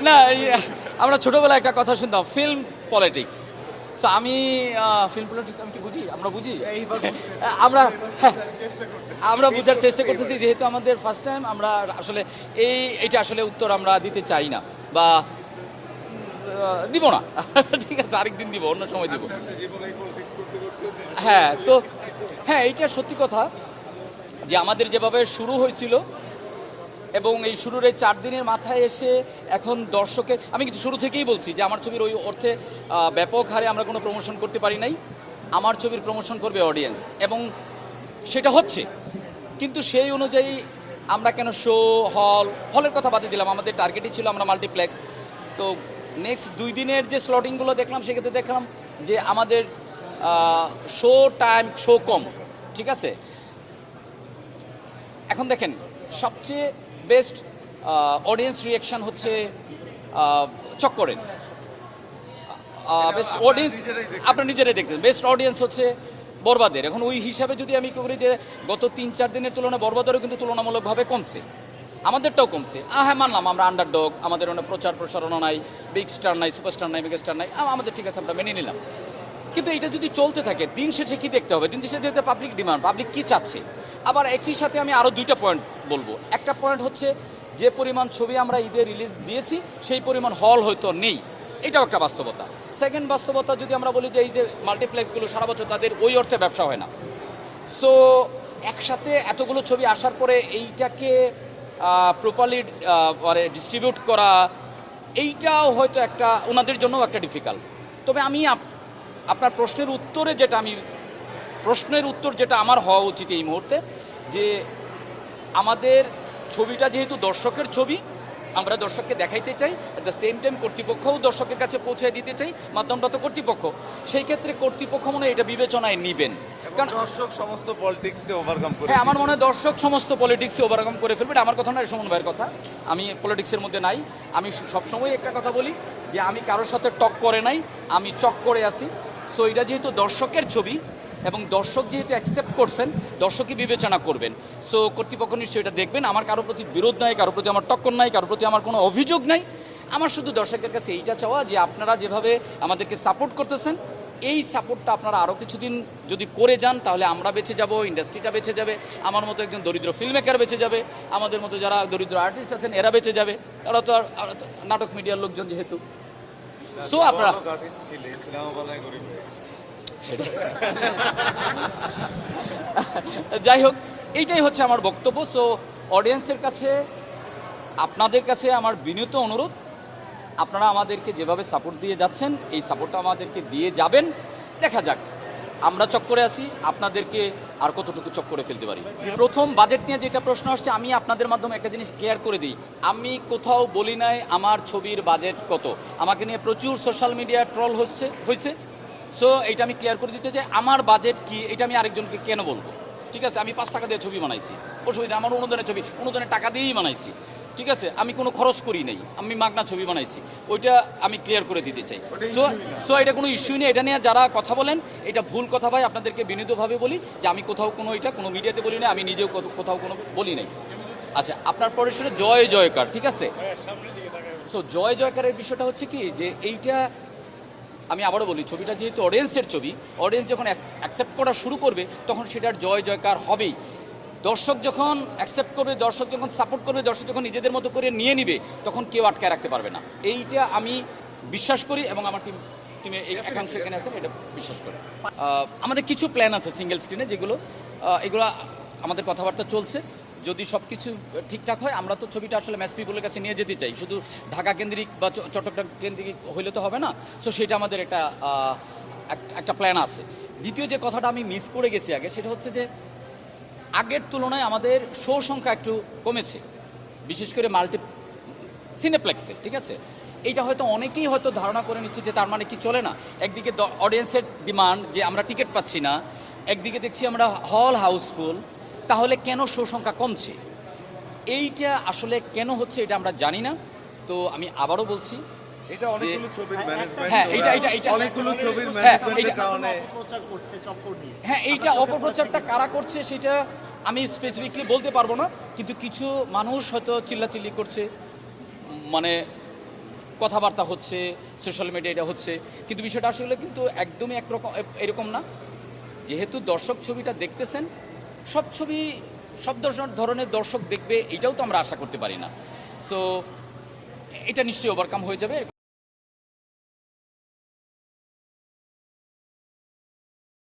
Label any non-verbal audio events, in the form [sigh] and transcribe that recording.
না আমরা ছোটবেলায় একটা কথা শুনতাম ফিল্ম পলিটিক্স সো আমি ফিল্ম পলিটিক্স আমি কি বুঝি? আমরা বুঝি? [laughs] আমরা হ্যাঁ আমরা বোঝার চেষ্টা করতেছি যেহেতু আমাদের ফার্স্ট টাইম আমরা আসলে এই এটা আসলে উত্তর আমরা দিতে চাই না বা দিব না। [laughs] ঠিক আছে আরেকদিন দিব অন্য সময় দিব। হ্যাঁ তো হ্যাঁ এইটা সত্যি কথা যে আমাদের যেভাবে শুরু হয়েছিল এবং এই শুরুর এই চার দিনের মাথায় এসে এখন দর্শকের, আমি কিন্তু শুরু থেকেই বলছি যে আমার ছবির ওই অর্থে ব্যাপক হারে আমরা কোনো প্রমোশন করতে পারি নাই। আমার ছবির প্রমোশন করবে অডিয়েন্স এবং সেটা হচ্ছে, কিন্তু সেই অনুযায়ী আমরা কেন শো হল হলের কথা বাদে দিলাম, আমাদের টার্গেটই ছিল আমরা মাল্টিপ্লেক্স তো নেক্সট দুই দিনের যে স্লটিংগুলো দেখলাম, সেক্ষেত্রে দেখলাম যে আমাদের শো টাইম শো কম, ঠিক আছে? এখন দেখেন, সবচেয়ে বেস্ট অডিয়েন্স রিয়াকশন হচ্ছে চক্করের বেস্ট অডিয়েন্স আপনি নিজেরাই দেখছেন। বেস্ট অডিয়েন্স হচ্ছে বরবাদের। এখন ওই হিসাবে যদি আমি করি যে গত তিন চার দিনের তুলনায় বরবাদেরও কিন্তু তুলনামূলকভাবে কমছে। আমাদেরটাও কমছে। আহ হ্যাঁ মানলাম আমরা আন্ডারডগ আমাদের অনেক প্রচার প্রসারণা নাই বিগ স্টার নাই সুপারস্টার নাই বিগ স্টার নাই আমাদের ঠিক আছে আমরা মেনে নিলাম। কিন্তু এটা যদি চলতে থাকে, দিন শেষে কি দেখতে হবে? দিন শেষে দেখতে পাবলিক ডিমান্ড পাবলিক কি চাচ্ছে? আবার একই সাথে আমি আরও দুইটা পয়েন্ট বলব। একটা পয়েন্ট হচ্ছে যে পরিমাণ ছবি আমরা ঈদে রিলিজ দিয়েছি, সেই পরিমাণ হল হয়তো নেই। এটাও একটা বাস্তবতা। সেকেন্ড বাস্তবতা যদি আমরা বলি যে এই যে মাল্টিপ্লেক্সগুলো সারা বছর তাদের ওই অর্থে ব্যবসা হয় না। সো একসাথে এতগুলো ছবি আসার পরে এইটাকে প্রপারলি মানে ডিস্ট্রিবিউট করা, এইটাও হয়তো একটা, ওনাদের জন্যও একটা ডিফিকাল্ট তবে আমি আপনার প্রশ্নের উত্তরে যেটা আমি প্রশ্নের উত্তর যেটা আমার হওয়া উচিত এই মুহূর্তে যে আমাদের ছবিটা যেহেতু দর্শকের ছবি আমরা দর্শককে দেখাইতে চাই অ্যাট দ্য সেম টাইম কর্তৃপক্ষও দর্শকের কাছে পৌঁছে দিতে চাই মাধ্যমটা তো কর্তৃপক্ষ। সেই ক্ষেত্রে কর্তৃপক্ষ মনে হয় এটা বিবেচনায় নিবেন। কারণ দর্শক সমস্ত পলিটিক্সকে ওভারকাম করে হ্যাঁ আমার মনে হয় দর্শক সমস্ত পলিটিক্সে ওভারকাম করে ফেলবে। এটা আমার কথা নয় সুমন ভাইয়ের কথা। আমি পলিটিক্সের মধ্যে নাই। আমি সবসময় একটা কথা বলি যে আমি কারোর সাথে টক করে নাই আমি চক করে আসি সো এটা যেহেতু দর্শকের ছবি এবং দর্শক যেহেতু অ্যাকসেপ্ট করছেন, দর্শকই বিবেচনা করবেন। সো কর্তৃপক্ষ নিশ্চয়ই এটা দেখবেন। আমার কারোর প্রতি বিরোধ নাই কারোর প্রতি আমার টক্কর নাই কারোর প্রতি আমার কোনো অভিযোগ নাই। আমার শুধু দর্শকের কাছে এইটা চাওয়া যে আপনারা যেভাবে আমাদেরকে সাপোর্ট করতেছেন, এই সাপোর্টটা আপনারা আরও কিছুদিন যদি করে যান, তাহলে আমরা বেঁচে যাব ইন্ডাস্ট্রিটা বেঁচে যাবে, আমার মতো একজন দরিদ্র ফিল্ম মেকার বেঁচে যাবে, আমাদের মতো যারা দরিদ্র আর্টিস্ট আছেন, এরা বেঁচে যাবে। ওরা তো আর তো নাটক মিডিয়ার লোকজন যেহেতু। সো আপনারা যাই হোক, এইটাই হচ্ছে আমার বক্তব্য। সো অডিয়েন্সের কাছে, আপনাদের কাছে আমার বিনীত অনুরোধ। আপনারা আমাদেরকে যেভাবে সাপোর্ট দিয়ে যাচ্ছেন, এই সাপোর্টটা আমাদেরকে দিয়ে যাবেন। দেখা যাক। আমরা চক্করে আছি, আপনাদেরকে আর কতটুকু চক্করে ফেলতে পারি? প্রথম বাজেট নিয়ে যেটা প্রশ্ন আসছে, আমি আপনাদের মাধ্যমে একটা জিনিস ক্লিয়ার করে দিই। আমি কোথাও বলি নাই আমার ছবির বাজেট কত। আমাকে নিয়ে প্রচুর সোশ্যাল মিডিয়া ট্রল হচ্ছে হয়েছে সো এটা আমি ক্লিয়ার করে দিতে চাই, আমার বাজেট কি, এটা আমি আরেকজনকে কেন বলব? ঠিক আছে, আমি পাঁচ টাকা দিয়ে ছবি বানাইছি। অসুবিধা, আমার অনুদানের ছবি, অনুদানের টাকা দিয়েই বানাইছি। ঠিক আছে? আমি কোনো খরচ করি নাই। আমি মাগনা ছবি বানাইছি। ওইটা আমি ক্লিয়ার করে দিতে চাই। সো সো এটা কোনো ইস্যু নেই। এটা নিয়ে যারা কথা বলেন এটা ভুল কথা ভাই। আপনাদেরকে বিনীতভাবে বলি যে আমি কোথাও কোনো এটা কোনো মিডিয়াতে বলি না আমি নিজেও কোথাও- কোনো বলি নাই। আচ্ছা আপনার পরে শুনে জয় জয়কার ঠিক আছে? সো জয় জয়কারের বিষয়টা হচ্ছে কি যে এইটা আমি আবারও বলি ছবিটা যেহেতু অডিয়েন্সের ছবি অডিয়েন্স যখন অ্যাকসেপ্ট করা শুরু করবে তখন সেটার জয় জয়কার হবেই। দর্শক যখন অ্যাকসেপ্ট করবে দর্শক যখন সাপোর্ট করবে দর্শক যখন নিজেদের মতো করে নিয়ে নিবে তখন কেউ আটকায় রাখতে পারবে না। এইটা আমি বিশ্বাস করি এবং আমার টিম টিমে এই একাংশ এখানে আছেন এটা বিশ্বাস করে। আমাদের কিছু প্ল্যান আছে সিঙ্গেল স্ক্রিনে যেগুলো এগুলো আমাদের কথাবার্তা চলছে। যদি সব কিছু ঠিকঠাক হয় আমরা তো ছবিটা আসলে ম্যাচ পিপুলের কাছে নিয়ে যেতে চাই। শুধু ঢাকা কেন্দ্রিক বা চট্টগ্রাম কেন্দ্রিক হইলে তো হবে না। সো সেটা আমাদের একটা একটা প্ল্যান আছে। দ্বিতীয় যে কথাটা আমি মিস করে গেছি আগে সেটা হচ্ছে যে আগের তুলনায় আমাদের শো সংখ্যা একটু কমেছে, বিশেষ করে মাল্টি, সিনেপ্লেক্সে, ঠিক আছে? এইটা হয়তো অনেকেই হয়তো ধারণা করে নিচ্ছে যে তার মানে কি চলে না। একদিকে অডিয়েন্সের ডিমান্ড যে আমরা টিকিট পাচ্ছি না, একদিকে দেখছি আমরা হল হাউসফুল তাহলে কেন শো সংখ্যা কমছে? এইটা আসলে কেন হচ্ছে এটা আমরা জানি না। তো আমি আবারও বলছি এটা অনেকগুলো ছবির ম্যানেজমেন্ট হ্যাঁ, এইটা- এইটা- এইটা- অনেকগুলো ছবির হ্যাঁ, ম্যানেজমেন্টের কারণে প্রচার করছে চক্কর নিয়ে। হ্যাঁ এইটা অপপ্রচারটা কারা করছে সেটা আমি স্পেসিফিকলি বলতে পারব না কিন্তু কিছু মানুষ হয়তো চিল্লাচিল্লি করছে মানে কথাবার্তা হচ্ছে সোশ্যাল মিডিয়া এটা হচ্ছে কিন্তু বিষয়টা আসলে কিন্তু একদমই একরকম এরকম না। যেহেতু দর্শক ছবিটা দেখতেছেন সব ছবি সব দর্শক- ধরনের দর্শক দেখবে এটাও তো আমরা আশা করতে পারি না। সো এটা নিশ্চয়ই ওভারকাম হয়ে যাবে।